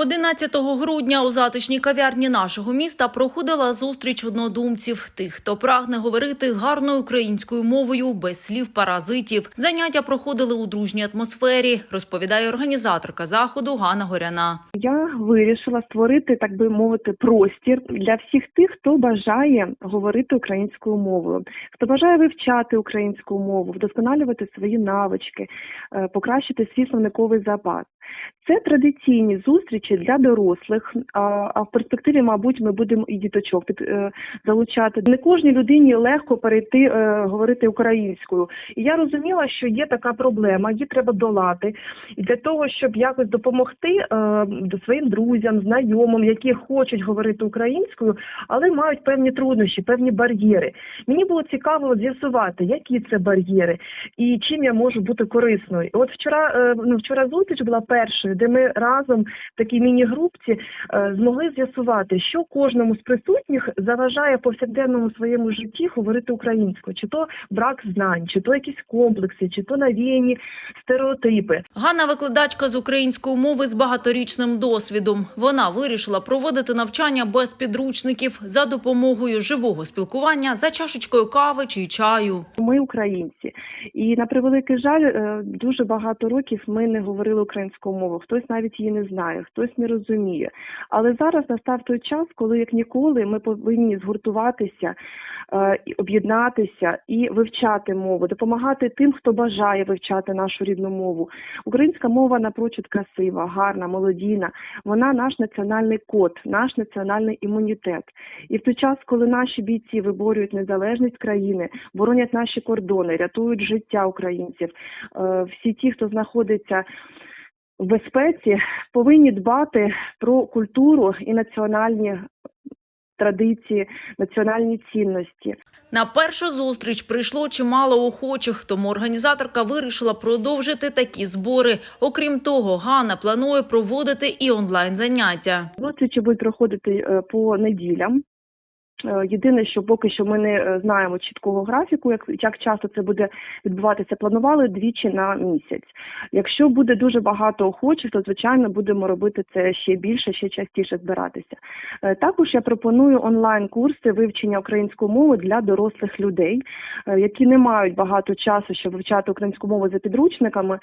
11 грудня у затишній кав'ярні нашого міста проходила зустріч однодумців, тих, хто прагне говорити гарною українською мовою без слів паразитів. Заняття проходили у дружній атмосфері, розповідає організаторка заходу Ганна Горяна. Я вирішила створити, так би мовити, простір для всіх тих, хто бажає говорити українською мовою, хто бажає вивчати українську мову, вдосконалювати свої навички, е, покращити свій словниковий запас. Це традиційні зустрічі для дорослих. А, в перспективі, мабуть, ми будемо і діточок під е, залучати. Не кожній людині легко перейти е, говорити українською. І я розуміла, що є така проблема, її треба долати. І для того, щоб якось допомогти е, своїм друзям, знайомим, які хочуть говорити українською, але мають певні труднощі, певні бар'єри. Мені було цікаво з'ясувати, які це бар'єри і чим я можу бути корисною. От вчора, ну, вчора зустріч була першою, де ми разом в такій міні-групці е, змогли з'ясувати, що кожному з присутніх заважає повсякденному своєму житті говорити українською, чи то брак знань, чи то якісь комплекси, чи то навіяні стереотипи. Ганна викладачка з української мови з багаторічним досвідом. Вона вирішила проводити навчання без підручників за допомогою живого спілкування за чашечкою кави чи чаю. Ми українці, і на превеликий жаль, е, дуже багато років ми не говорили українською мовою. Хтось навіть її не знає, хтось не розуміє. Але зараз настав той час, коли як ніколи ми повинні згуртуватися, е, об'єднатися і вивчати мову, допомагати тим, хто бажає вивчати нашу рідну мову. Українська мова напрочуд красива, гарна, молодійна. Вона наш національний код, наш національний імунітет. І в той час, коли наші бійці виборюють незалежність країни, боронять наші кордони, рятують життя українців, е, всі ті, хто знаходиться в безпеці, повинні дбати про культуру і національні традиції, національні цінності. На першу зустріч прийшло чимало охочих, тому організаторка вирішила продовжити такі збори. Окрім того, Ганна планує проводити і онлайн заняття. Зустрічі будуть проходити е, по неділям. Е, Єдине, що поки що ми не е, знаємо чіткого графіку, як, як часто це буде відбуватися, планували двічі на місяць. Якщо буде дуже багато охочих, то звичайно будемо робити це ще більше, ще частіше збиратися. Е, Також я пропоную онлайн-курси вивчення української мови для дорослих людей, які не мають багато часу, щоб вивчати українську мову за підручниками,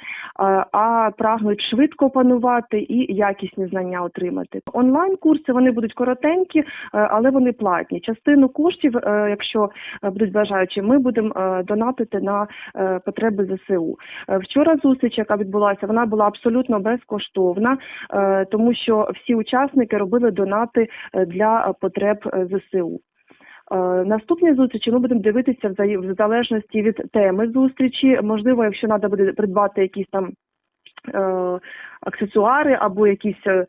а- прагнуть швидко опанувати і якісні знання отримати. Онлайн-курси вони будуть коротенькі, але вони платні. Частину коштів, е, якщо е, будуть бажаючі, ми будемо е, донатити на потреби ЗСУ. Вчора зустріч, яка відбулася, вона була абсолютно безкоштовна, тому що всі учасники робили донати для потреб ЗСУ. Наступні зустрічі ми будемо дивитися в залежності від теми зустрічі. Можливо, якщо треба буде придбати якісь там аксесуари або якісь е,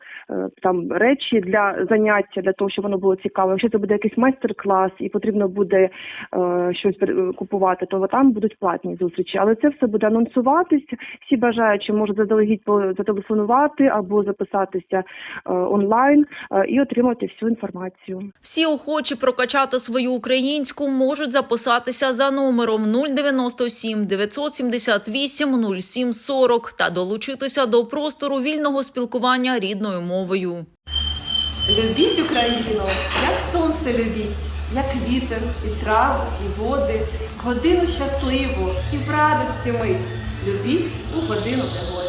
там речі для заняття, для того, щоб воно було цікаво. Якщо це буде якийсь майстер-клас і потрібно буде е, щось купувати, то там будуть платні зустрічі. Але це все буде анонсуватись. Всі бажаючі можуть заздалегідь зателефонувати або записатися е, онлайн і отримати всю інформацію. Всі охочі прокачати свою українську можуть записатися за номером 097 978 0740 та долучитися до простору вільного спілкування рідною мовою. Любіть Україну, як сонце любіть, як вітер, і траву, і води, годину щасливу і в радості мить. Любіть у годину негоди.